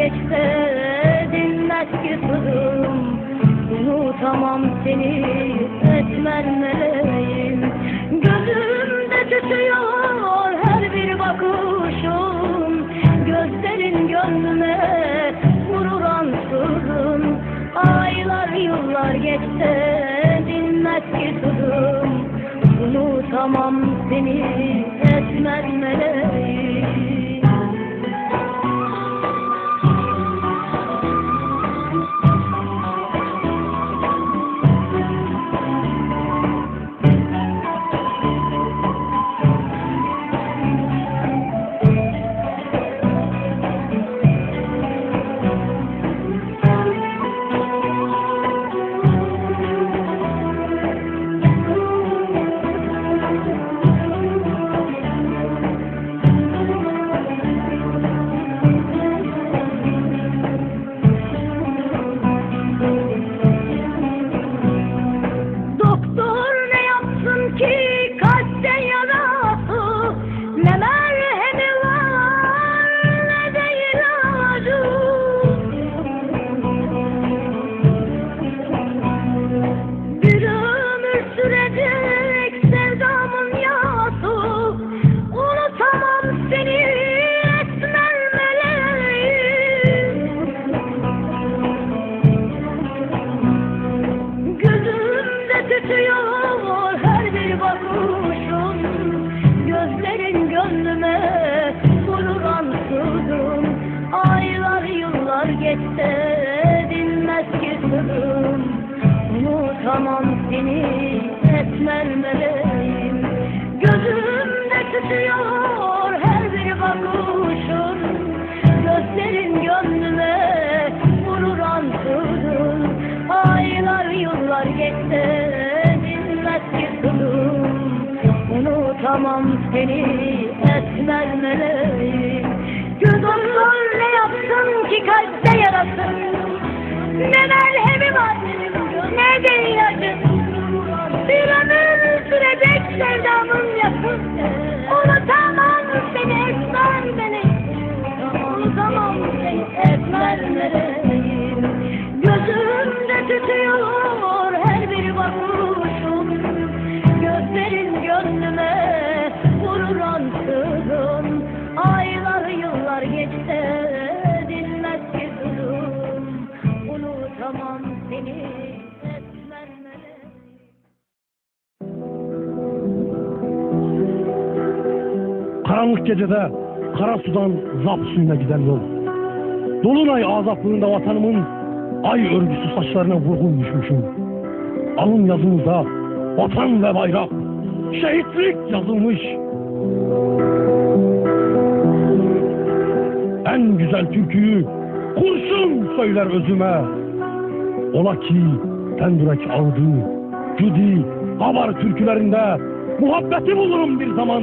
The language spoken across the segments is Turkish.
geçse dinmez ki sızım Unutamam seni etmem meleğim. Gözümde tütüyor her bir bakışın Gözlerin gönlüme vurur ansızın. Aylar yıllar geçse dinmez ki sızım Unutamam seni etmez meleğim Tütüyor her bir bakışın Gözlerin gönlüme vurur ansızın Aylar yıllar geçse dinmez ki sızım Unutamam seni etmez meleğim Gözümler ne yapsın ki kalpte yarasın. Ne merhemi var ne de ilacı. Bir ömür sürecek sevdamın yakın. Unutamam seni etmem beni. Unutamam seni etmez meleğim Gözümde tütüyor her bir bakışın Gözlerin gönlüme vurur ansızın Aylar yıllar geçse dinmez ki sızım Unutamam seni Karanlık gecede kara sudan zap suyuna giden yol. Dolunay azaplığında vatanımın ay örgüsü saçlarına vurgun düşmüşüm. Alın yazımıza vatan ve bayrak, şehitlik yazılmış. En güzel türküyü kurşun söyler özüme. Ola ki Tendürek ağdı, Cudi, Habar türkülerinde muhabbeti bulurum bir zaman.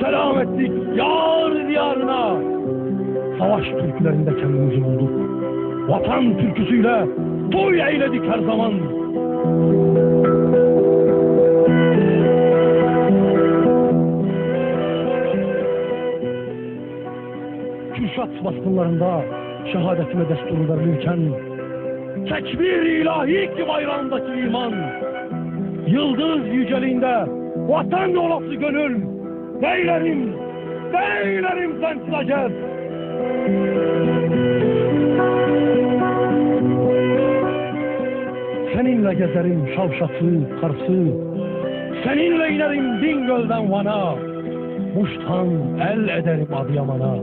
selam ettik yar diyarına. Savaş türkülerinde kendimizi bulduk. Vatan türküsüyle toy eyledik her zaman. Kürşat baskınlarında şehadetime destur verilirken tekbir ilahi ki bayrağındaki iman yıldız yüceliğinde vatan olası gönül beylerim beylerim acep seninle gezerim şavşatı karsı seninle inerim Bingöl'den Van'a. Muş'tan el ederim Adıyaman'a.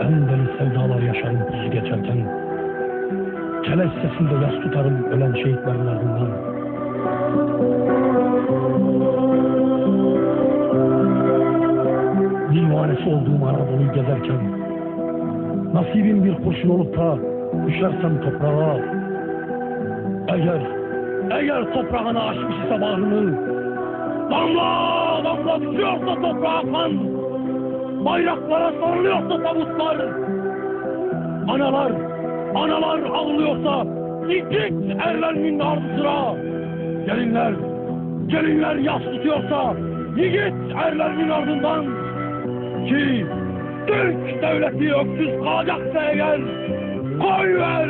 En deli sevdalar yaşarım kuzu geçerken. Keleş sesinde yas tutarım ölen şehitlerin ardından. Divanesi olduğum Anadolu'yu gezerken nasibim bir kurşun olup da düşersem toprağa eğer eğer toprağına açmış ise bağrını damla damla düşüyorsa toprağa kan bayraklara sarılıyorsa tabutlar analar analar ağlıyorsa yiğit erlerinin ardı sıra gelinler gelinler yas tutuyorsa yiğit erlerinin ardından ki Türk devleti öksüz kalacaksa eğer koy ver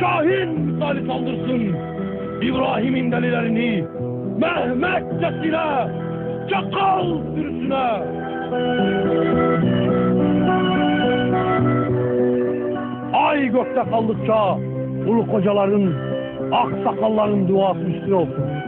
Şahin misali saldırsın İbrahim'in delilerini Mehmetçesine Çakal sürüsüne Ay gökte kaldıkça ulu kocaların ak sakalların duası üstüne olsun.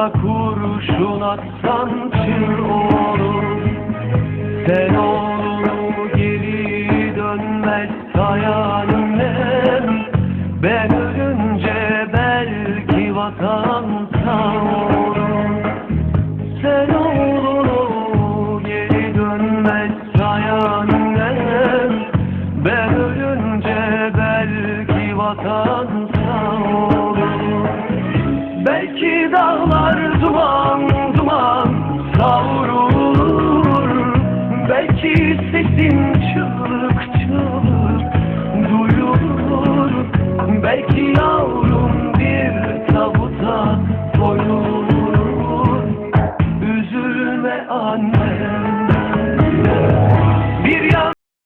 Dağlarda kurşun atsan çır olur. Sen oğlunu Belki sesim çığlık çığlık. Duyulur Belki